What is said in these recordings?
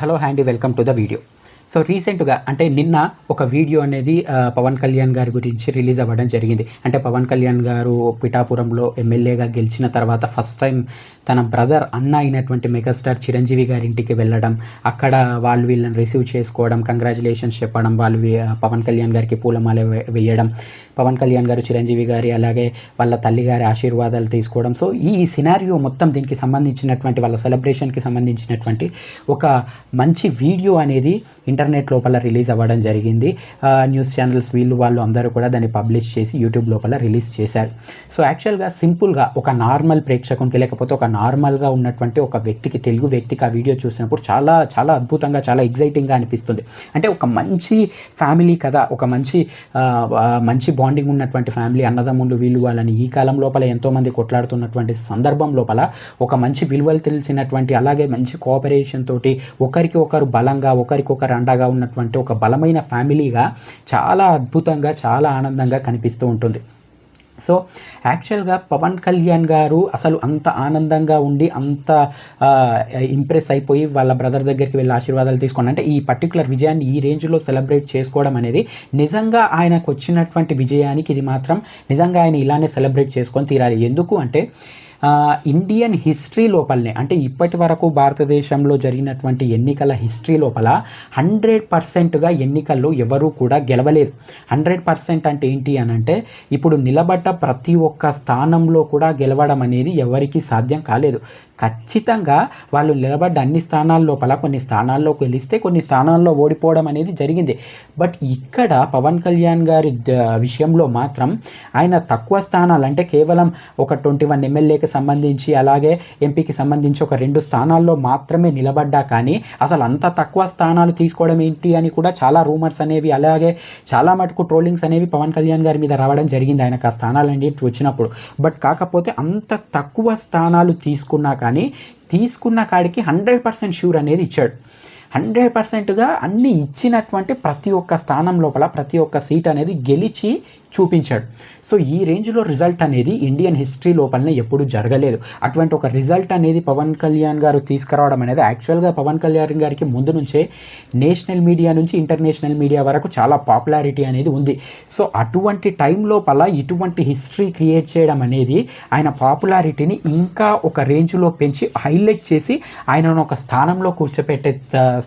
hello handy. Welcome to the video. So రీసెంట్గా అంటే నిన్న ఒక వీడియో అనేది పవన్ కళ్యాణ్ గారి గురించి రిలీజ్ అవ్వడం జరిగింది. అంటే పవన్ కళ్యాణ్ గారు పిఠాపురంలో ఎమ్మెల్యేగా గెలిచిన తర్వాత ఫస్ట్ టైం తన బ్రదర్ అన్న అయినటువంటి మెగాస్టార్ చిరంజీవి గారి ఇంటికి వెళ్ళడం అక్కడ వాళ్ళు వీళ్ళని రిసీవ్ చేసుకోవడం కంగ్రాచులేషన్స్ చెప్పడం వాళ్ళు పవన్ కళ్యాణ్ గారికి పూలమాల వేయడం పవన్ కళ్యాణ్ గారు చిరంజీవి గారి అలాగే వాళ్ళ తల్లి గారి ఆశీర్వాదాలు తీసుకోవడం. సో ఈ సినారియో మొత్తం దీనికి సంబంధించినటువంటి వాళ్ళ సెలబ్రేషన్కి సంబంధించినటువంటి ఒక మంచి వీడియో అనేది ఇంటర్నెట్ లోపల రిలీజ్ అవ్వడం జరిగింది. న్యూస్ ఛానల్స్ వీళ్ళు వాళ్ళు అందరూ కూడా దాన్ని పబ్లిష్ చేసి యూట్యూబ్ లోపల రిలీజ్ చేశారు. సో యాక్చువల్గా సింపుల్గా ఒక నార్మల్ ప్రేక్షకునికి లేకపోతే ఒక నార్మల్గా ఉన్నటువంటి ఒక వ్యక్తికి తెలుగు వ్యక్తికి ఆ వీడియో చూసినప్పుడు చాలా చాలా అద్భుతంగా చాలా ఎగ్జైటింగ్గా అనిపిస్తుంది. అంటే ఒక మంచి ఫ్యామిలీ కదా ఒక మంచి మంచి బాండింగ్ ఉన్నటువంటి ఫ్యామిలీ అన్నదమ్ములు వీళ్ళు వాళ్ళని ఈ కాలం లోపల ఎంతోమంది కొట్లాడుతున్నటువంటి సందర్భం లోపల ఒక మంచి విలువలు తెలిసినటువంటి అలాగే మంచి కోఆపరేషన్ తోటి ఒకరికి ఒకరు బలంగా ఒకరికొకరు అండ అండగా ఉన్నటువంటి ఒక బలమైన ఫ్యామిలీగా చాలా అద్భుతంగా చాలా ఆనందంగా కనిపిస్తూ ఉంటుంది. సో యాక్చువల్గా పవన్ కళ్యాణ్ గారు అసలు అంత ఆనందంగా ఉండి అంత ఇంప్రెస్ అయిపోయి వాళ్ళ బ్రదర్ దగ్గరికి వెళ్ళి ఆశీర్వాదాలు తీసుకుని అంటే ఈ పర్టికులర్ విజయాన్ని ఈ రేంజ్లో సెలబ్రేట్ చేసుకోవడం అనేది నిజంగా ఆయనకు వచ్చినటువంటి విజయానికి ఇది మాత్రం నిజంగా ఆయన ఇలానే సెలబ్రేట్ చేసుకొని తీరాలి. ఎందుకు అంటే ఇండియన్ హిస్టరీ లోపలనే అంటే ఇప్పటి వరకు భారతదేశంలో జరిగినటువంటి ఎన్నికల హిస్టరీ లోపల హండ్రెడ్ పర్సెంట్గా ఎన్నికల్లో ఎవరూ కూడా గెలవలేదు. హండ్రెడ్ పర్సెంట్ అంటే ఏంటి అని అంటే ఇప్పుడు నిలబడ్డ ప్రతి ఒక్క స్థానంలో కూడా గెలవడం అనేది ఎవరికీ సాధ్యం కాలేదు. ఖచ్చితంగా వాళ్ళు నిలబడ్డ అన్ని స్థానాల లోపల కొన్ని స్థానాల్లో గెలిస్తే కొన్ని స్థానాల్లో ఓడిపోవడం అనేది జరిగింది. బట్ ఇక్కడ పవన్ కళ్యాణ్ గారి విషయంలో మాత్రం ఆయన తక్కువ స్థానాలు అంటే కేవలం ఒక ట్వంటీ వన్ ఎమ్మెల్యేకి సంబంధించి అలాగే ఎంపీకి సంబంధించి ఒక రెండు స్థానాల్లో మాత్రమే నిలబడ్డా కానీ అసలు అంత తక్కువ స్థానాలు తీసుకోవడం ఏంటి అని కూడా చాలా రూమర్స్ అనేవి అలాగే చాలా మటుకు ట్రోలింగ్స్ అనేవి పవన్ కళ్యాణ్ గారి మీద రావడం జరిగింది ఆయనకు ఆ స్థానాలు అనేవి వచ్చినప్పుడు. బట్ కాకపోతే అంత తక్కువ స్థానాలు తీసుకున్నా కానీ తీసుకున్న కాడికి హండ్రెడ్ పర్సెంట్ షూర్ అనేది ఇచ్చాడు. హండ్రెడ్ పర్సెంట్గా అన్ని ఇచ్చినటువంటి ప్రతి ఒక్క స్థానం లోపల ప్రతి ఒక్క సీట్ అనేది గెలిచి చూపించాడు. సో ఈ రేంజ్లో రిజల్ట్ అనేది ఇండియన్ హిస్టరీ లోపలనే ఎప్పుడు జరగలేదు. అటువంటి ఒక రిజల్ట్ అనేది పవన్ కళ్యాణ్ గారు తీసుకురావడం అనేది యాక్చువల్గా పవన్ కళ్యాణ్ గారికి ముందు నుంచే నేషనల్ మీడియా నుంచి ఇంటర్నేషనల్ మీడియా వరకు చాలా పాపులారిటీ అనేది ఉంది. సో అటువంటి టైం లోపల ఇటువంటి హిస్టరీ క్రియేట్ చేయడం అనేది ఆయన పాపులారిటీని ఇంకా ఒక రేంజ్లో పెంచి హైలైట్ చేసి ఆయనను ఒక స్థానంలో కూర్చోపెట్టే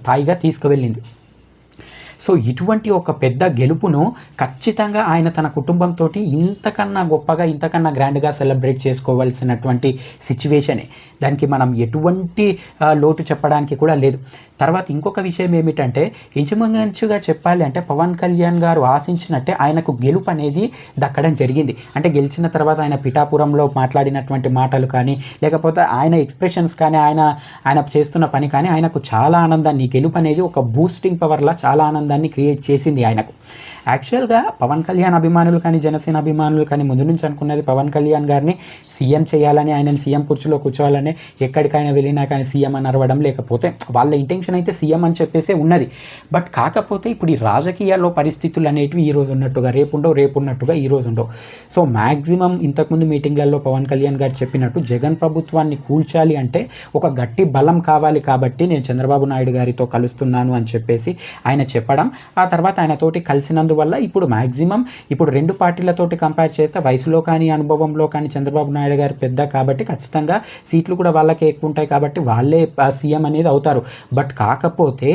స్థాయిగా తీసుకువెళ్ళింది. సో ఇటువంటి ఒక పెద్ద గెలుపును ఖచ్చితంగా ఆయన తన కుటుంబంతో ఇంతకన్నా గొప్పగా ఇంతకన్నా గ్రాండ్గా సెలబ్రేట్ చేసుకోవాల్సినటువంటి సిచ్యువేషనే. దానికి మనం ఎటువంటి లోటు చెప్పడానికి కూడా లేదు. తర్వాత ఇంకొక విషయం ఏమిటంటే ఇంచుమంచుగా చెప్పాలి అంటే పవన్ కళ్యాణ్ గారు ఆశించినట్టే ఆయనకు గెలుపు అనేది దక్కడం జరిగింది. అంటే గెలిచిన తర్వాత ఆయన పిఠాపురంలో మాట్లాడినటువంటి మాటలు కానీ లేకపోతే ఆయన ఎక్స్ప్రెషన్స్ కానీ ఆయన ఆయన చేస్తున్న పని కానీ ఆయనకు చాలా ఆనందాన్ని గెలుపు అనేది ఒక బూస్టింగ్ పవర్లా చాలా ఆనందం దాన్ని క్రియేట్ చేసింది ఆయనకు. యాక్చువల్గా పవన్ కళ్యాణ్ అభిమానులు కానీ జనసేన అభిమానులు కానీ ముందు నుంచి అనుకున్నది పవన్ కళ్యాణ్ గారిని సీఎం చేయాలని ఆయన సీఎం కుర్చీలో కూర్చోవాలని ఎక్కడికైనా వెళ్ళినా కానీ సీఎం అని అరవడం లేకపోతే వాళ్ళ ఇంటెన్షన్ అయితే సీఎం అని చెప్పేసే ఉన్నది. బట్ కాకపోతే ఇప్పుడు ఈ రాజకీయాల్లో పరిస్థితులు అనేటివి ఈ రోజు ఉన్నట్టుగా రేపు ఉండవు రేపు ఉన్నట్టుగా ఈ రోజు ఉండవు. సో మ్యాక్సిమం ఇంతకుముందు మీటింగ్లలో పవన్ కళ్యాణ్ గారు చెప్పినట్టు జగన్ ప్రభుత్వాన్ని కూల్చాలి అంటే ఒక గట్టి బలం కావాలి కాబట్టి నేను చంద్రబాబు నాయుడు గారితో కలుస్తున్నాను అని చెప్పేసి ఆయన చెప్పడం ఆ తర్వాత ఆయన తోటి అందువల్ల ఇప్పుడు మ్యాక్సిమం ఇప్పుడు రెండు పార్టీలతోటి కంపేర్ చేస్తే వయసులో కానీ అనుభవంలో కానీ చంద్రబాబు నాయుడు గారు పెద్ద కాబట్టి ఖచ్చితంగా సీట్లు కూడా వాళ్ళకే ఎక్కువ ఉంటాయి కాబట్టి వాళ్ళే సీఎం అనేది అవుతారు. బట్ కాకపోతే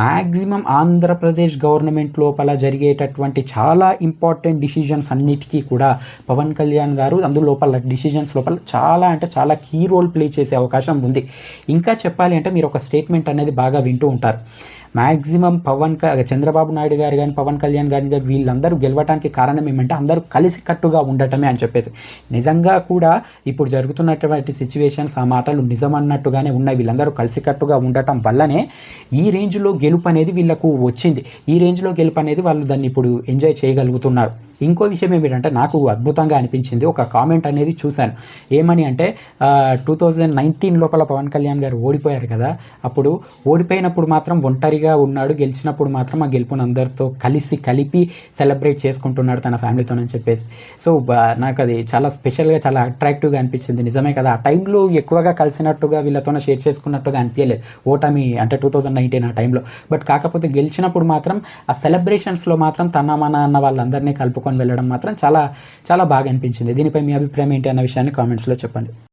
మ్యాక్సిమం ఆంధ్రప్రదేశ్ గవర్నమెంట్ లోపల జరిగేటటువంటి చాలా ఇంపార్టెంట్ డిసిజన్స్ అన్నిటికీ కూడా పవన్ కళ్యాణ్ గారు అందులోపల లోపల డిసిజన్స్ లోపల చాలా అంటే చాలా కీ రోల్ ప్లే చేసే అవకాశం ఉంది. ఇంకా చెప్పాలి అంటే మీరు ఒక స్టేట్మెంట్ అనేది బాగా వింటూ ఉంటారు. మ్యాక్సిమం పవన్ క చంద్రబాబు నాయుడు గారు కానీ పవన్ కళ్యాణ్ గారి గారు వీళ్ళందరూ గెలవడానికి కారణం ఏమంటే అందరూ కలిసికట్టుగా ఉండటమే అని చెప్పేసి. నిజంగా కూడా ఇప్పుడు జరుగుతున్నటువంటి సిచ్యువేషన్స్ ఆ మాటలు నిజం అన్నట్టుగానే ఉన్నాయి. వీళ్ళందరూ కలిసికట్టుగా ఉండటం వల్లనే ఈ రేంజ్లో గెలుపు అనేది వీళ్ళకు వచ్చింది. ఈ రేంజ్లో గెలుపు అనేది వాళ్ళు దాన్ని ఇప్పుడు ఎంజాయ్ చేయగలుగుతున్నారు. ఇంకో విషయం ఏమిటంటే నాకు అద్భుతంగా అనిపించింది ఒక కామెంట్ అనేది చూశాను. ఏమని అంటే టూ థౌజండ్ నైన్టీన్ లోపల పవన్ కళ్యాణ్ గారు ఓడిపోయారు కదా అప్పుడు ఓడిపోయినప్పుడు మాత్రం ఒంటరిగా ఉన్నాడు గెలిచినప్పుడు మాత్రం ఆ గెలుపుని అందరితో కలిసి కలిపి సెలబ్రేట్ చేసుకుంటున్నాడు తన ఫ్యామిలీతో అని చెప్పేసి. సో నాకు అది చాలా స్పెషల్గా చాలా అట్రాక్టివ్గా అనిపించింది. నిజమే కదా ఆ టైంలో ఎక్కువగా కలిసినట్టుగా వీళ్ళతోనే షేర్ చేసుకున్నట్టుగా అనిపించలేదు. ఓటమి అంటే టూ థౌజండ్ నైన్టీన్ ఆ టైంలో బట్ కాకపోతే గెలిచినప్పుడు మాత్రం ఆ సెలబ్రేషన్స్లో మాత్రం తన మన అన్న వాళ్ళందరినీ కలుపుకు వెళ్ళడం మాత్రం చాలా చాలా బాగా అనిపించింది. దీనిపై మీ అభిప్రాయం ఏంటి అన్న విషయాన్ని కామెంట్స్లో చెప్పండి.